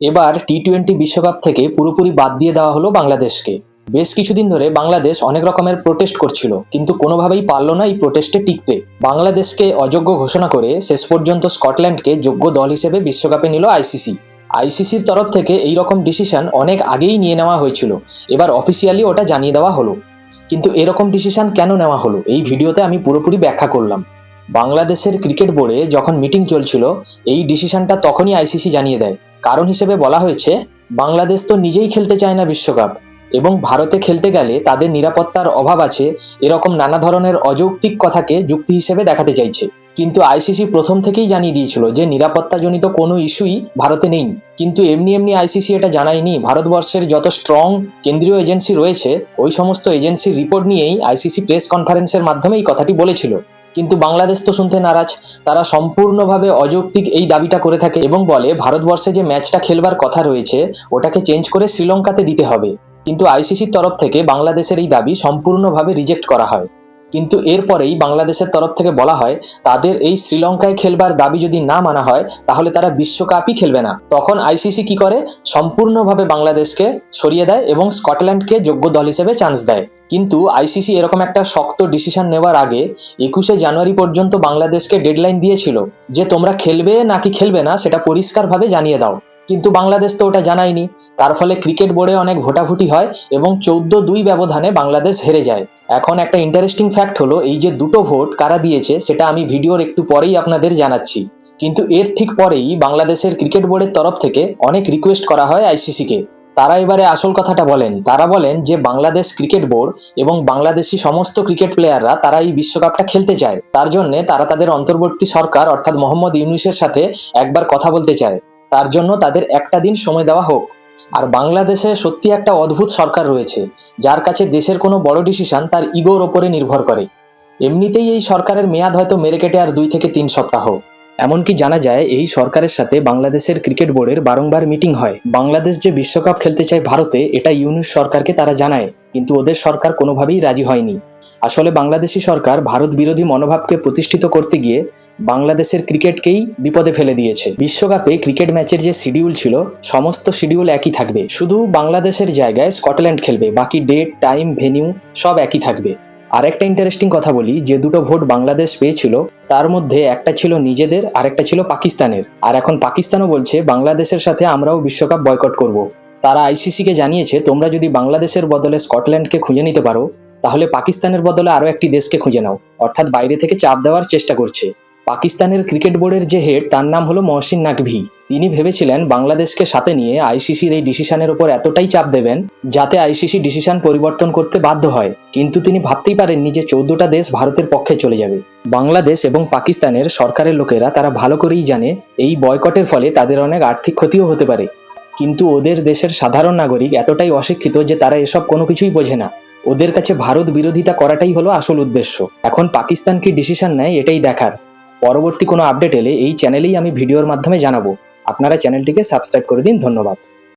এবার T twenty বিশ্বকাপ থেকে পুরোপুরি বাদ দিয়ে দেওয়া হলো বাংলাদেশকে। বেশ কিছুদিন ধরে বাংলাদেশ অনেক রকমের প্রোটেস্ট করছিল, কিন্তু কোনোভাবেই পারল না এই প্রোটেস্টে টিকতে। বাংলাদেশকে অযোগ্য ঘোষণা করে শেষ পর্যন্ত স্কটল্যান্ডকে যোগ্য দল হিসেবে বিশ্বকাপে নিল আইসিসি আইসিসির তরফ থেকে এই রকম ডিসিশন অনেক আগেই নিয়ে নেওয়া হয়েছিল, এবার অফিসিয়ালি ওটা জানিয়ে দেওয়া হলো। কিন্তু এরকম ডিসিশন কেন নেওয়া হলো? এই ভিডিওতে আমি পুরোপুরি ব্যাখ্যা করলাম। বাংলাদেশের ক্রিকেট বোর্ডে যখন মিটিং চলছিল, এই ডিসিশনটা তখনই আইসিসি জানিয়ে দেয়। কারণ হিসেবে বলা হয়েছে, বাংলাদেশ তো নিজেই খেলতে চায় না বিশ্বকাপ এবং ভারতে খেলতে গেলে তাদের নিরাপত্তার অভাব আছে, এরকম নানা ধরনের অযৌক্তিক কথাকে যুক্তি হিসেবে দেখাতে চাইছে। কিন্তু আইসিসি প্রথম থেকেই জানিয়ে দিয়েছিল যে নিরাপত্তাজনিত কোনো ইস্যুই ভারতে নেই। কিন্তু এমনি এমনি আইসিসি এটা জানায়নি। ভারতবর্ষের যত স্ট্রং কেন্দ্রীয় এজেন্সি রয়েছে, ওই সমস্ত এজেন্সির রিপোর্ট নিয়েই আইসিসি প্রেস কনফারেন্সের মাধ্যমে এই কথাটি বলেছিল। কিন্তু বাংলাদেশ তো শুনতে নারাজ। তারা সম্পূর্ণভাবে অযৌক্তিক এই দাবিটা করে থাকে এবং বলে, ভারতবর্ষে যে ম্যাচটা খেলবার কথা রয়েছে, ওটাকে চেঞ্জ করে শ্রীলঙ্কাতে দিতে হবে। কিন্তু আইসিসির তরফ থেকে বাংলাদেশের এই দাবি সম্পূর্ণভাবে রিজেক্ট করা হয়। কিন্তু এরপরেই বাংলাদেশের তরফ থেকে বলা হয়, তাদের এই শ্রীলঙ্কায় খেলবার দাবি যদি না মানা হয়, তাহলে তারা বিশ্বকাপই খেলবে না। তখন আইসিসি কি করে? সম্পূর্ণভাবে বাংলাদেশকে সরিয়ে দেয় এবং স্কটল্যান্ডকে যোগ্য দল হিসেবে চান্স দেয়। কিন্তু আইসিসি এরকম একটা শক্ত ডিসিশন নেওয়ার আগে একুশে জানুয়ারি পর্যন্ত বাংলাদেশকে ডেডলাইন দিয়েছিল যে তোমরা খেলবে নাকি খেলবে না, সেটা পরিষ্কারভাবে জানিয়ে দাও। কিন্তু বাংলাদেশ তো ওটা জানায়নি। তার ফলে ক্রিকেট বোর্ডে অনেক ভোটাভুটি হয় এবং চৌদ্দ দুই ব্যবধানে বাংলাদেশ হেরে যায়। এখন একটা ইন্টারেস্টিং ফ্যাক্ট হলো, এই যে দুটো ভোট কারা দিয়েছে, সেটা আমি ভিডিওর একটু পরেই আপনাদের জানাচ্ছি। কিন্তু এর ঠিক পরেই বাংলাদেশের ক্রিকেট বোর্ডের তরফ থেকে অনেক রিকোয়েস্ট করা হয় আইসিসিকে তারা এবারে আসল কথাটা বলেন। তারা বলেন যে, বাংলাদেশ ক্রিকেট বোর্ড এবং বাংলাদেশি সমস্ত ক্রিকেট প্লেয়াররা তারা এই বিশ্বকাপটা খেলতে চায়। তার জন্য তারা তাদের অন্তর্বর্তী সরকার, অর্থাৎ মোহাম্মদ ইউনুসের সাথে একবার কথা বলতে চায়। তার জন্য তাদের একটা দিন সময় দেওয়া হোক। আর বাংলাদেশে সত্যি একটা অদ্ভুত সরকার রয়েছে, যার কাছে দেশের কোনো বড় ডিসিশন তার ইগোর ওপরে নির্ভর করে। এমনিতেই এই সরকারের মেয়াদ হয়তো মেরে কেটে আর দুই থেকে তিন সপ্তাহ। এমনকি জানা যায়, এই সরকারের সাথে বাংলাদেশের ক্রিকেট বোর্ডের বারংবার মিটিং হয়। বাংলাদেশ যে বিশ্বকাপ খেলতে চায় ভারতে, এটা ইউনুস সরকারকে তারা জানায়, কিন্তু ওদের সরকার কোনোভাবেই রাজি হয়নি। আসলে বাংলাদেশি সরকার ভারত বিরোধী মনোভাবকে প্রতিষ্ঠিত করতে গিয়ে বাংলাদেশের ক্রিকেটকেই বিপদে ফেলে দিয়েছে। বিশ্বকাপে ক্রিকেট ম্যাচের যে শিডিউল ছিল, সমস্ত শিডিউল একই থাকবে। শুধু বাংলাদেশের জায়গায় স্কটল্যান্ড খেলবে, বাকি ডেট, টাইম, ভেনিউ সব একই থাকবে। আর একটা ইন্টারেস্টিং কথা বলি, যে দুটো ভোট বাংলাদেশ পেয়েছিল, তার মধ্যে একটা ছিল নিজেদের আর একটা ছিল পাকিস্তানের। আর এখন পাকিস্তানও বলছে, বাংলাদেশের সাথে আমরাও বিশ্বকাপ বয়কট করব। তারা আইসিসিকে জানিয়েছে, তোমরা যদি বাংলাদেশের বদলে স্কটল্যান্ডকে খুঁজে নিতে পারো তাহলে পাকিস্তানের বদলে আরও একটি দেশকে খুঁজে নাও। অর্থাৎ বাইরে থেকে চাপ দেওয়ার চেষ্টা করছে। পাকিস্তানের ক্রিকেট বোর্ডের যে হেড, তার নাম হলো মহসিন নাকভি। তিনি ভেবেছিলেন বাংলাদেশকে সাথে নিয়ে আইসিসির এই ডিসিশনের উপর এতটাই চাপ দেবেন যাতে আইসিসি ডিসিশন পরিবর্তন করতে বাধ্য হয়। কিন্তু তিনি ভাবতেই পারেননি যে চৌদ্দটা দেশ ভারতের পক্ষে চলে যাবে। বাংলাদেশ এবং পাকিস্তানের সরকারের লোকেরা তারা ভালো করেই জানে, এই বয়কটের ফলে তাদের অনেক আর্থিক ক্ষতিও হতে পারে। কিন্তু ওদের দেশের সাধারণ নাগরিক এতটাই অশিক্ষিত যে তারা এসব কোনো কিছুই বোঝে না। ওদের কাছে ভারত বিরোধিতা করাটাই হলো আসল উদ্দেশ্য। এখন পাকিস্তান কি ডিসিশন নেয় এটাই দেখার। পরবর্তী কোনো আপডেট এলে এই চ্যানেলেই আমি ভিডিওর মাধ্যমে জানাব। আপনারা চ্যানেলটিকে সাবস্ক্রাইব করে দিন, ধন্যবাদ।